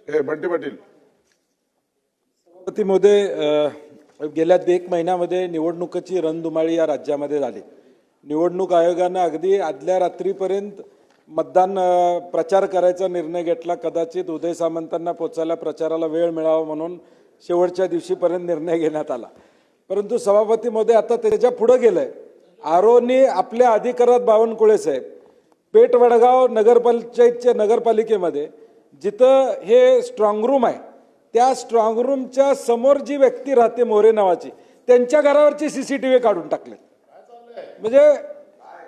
हे बंटी पाटील. सभापती महोदय गेल्या एक महिन्यामध्ये निवडणुकीची रणधुमाळी या राज्यामध्ये झाली. निवडणूक आयोगानं अगदी आदल्या रात्रीपर्यंत मतदान प्रचार करायचा निर्णय घेतला. कदाचित उदय सामंतांना पोचायला प्रचाराला वेळ मिळावा म्हणून शेवटच्या दिवशीपर्यंत निर्णय घेण्यात आला. परंतु सभापती महोदय आता त्याच्या पुढं गेलंय. आरोनी आपल्या अधिकारात बावनकुळे साहेब. पेठ वडगाव नगरपंचायतच्या नगरपालिकेमध्ये जिथं हे स्ट्रॉंग रूम आहे त्या स्ट्रॉंग रूमच्या समोर जी व्यक्ती राहते मोरे नावाची त्यांच्या घरावरची सीसीटीव्ही काढून टाकले म्हणजे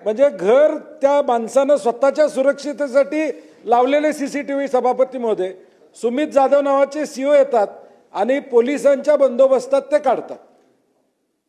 म्हणजे घर त्या माणसानं स्वतःच्या सुरक्षितेसाठी लावलेले सीसीटीव्ही सभापती महोदय सुमित जाधव नावाचे सीओ येतात आणि पोलिसांच्या बंदोबस्तात ते काढतात.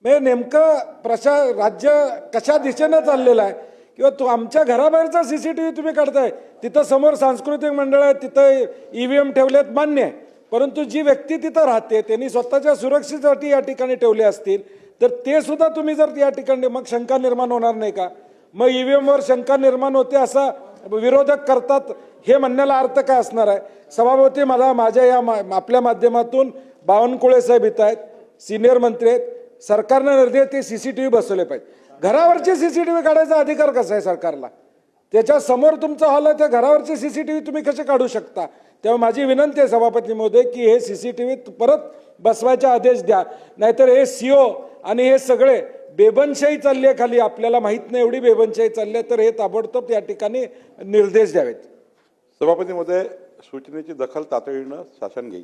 म्हणजे नेमकं प्रशा राज्य कशा दिशेनं चाललेलं आहे किंवा तो आमच्या घराबाहेरचा सी सी टी व्ही तुम्ही काढताय तिथं समोर सांस्कृतिक मंडळ आहे तिथं ईव्हीएम ठेवलेत मान्य आहे. परंतु जी व्यक्ती तिथं राहते त्यांनी स्वतःच्या सुरक्षेसाठी या ठिकाणी ठेवले असतील तर ते सुद्धा तुम्ही जर या ठिकाणी मग शंका निर्माण होणार नाही का? मग ई व्ही एमवर शंका निर्माण होते असा विरोधक करतात हे म्हणण्याला अर्थ काय असणार आहे? सभापती मला माझ्या या मा- आपल्या माध्यमातून बावनकुळे साहेब इथं आहेत सिनियर मंत्री आहेत सरकारनं निर्देश ते सी सी टी व्ही बसवले पाहिजे घरावरचे सी सी टी व्ही काढायचा अधिकार कसा आहे सरकारला? त्याच्यासमोर तुमचा हॉल आहे त्या घरावरचे व्ही तुम्ही कसे काढू शकता? तेव्हा माझी विनंती आहे सभापती महोदय की हे सी सी टी व्ही परत बसवायचे आदेश द्या. नाहीतर हे सी ओ आणि हे सगळे बेबनशाही चालली आहे खाली. आपल्याला माहीत नाही एवढी बेबनशाही चालली आहे तर हे ताबडतोब या ठिकाणी निर्देश द्यावेत. सभापतीमध्ये सूचनेची दखल तातडीनं शासन घेईल.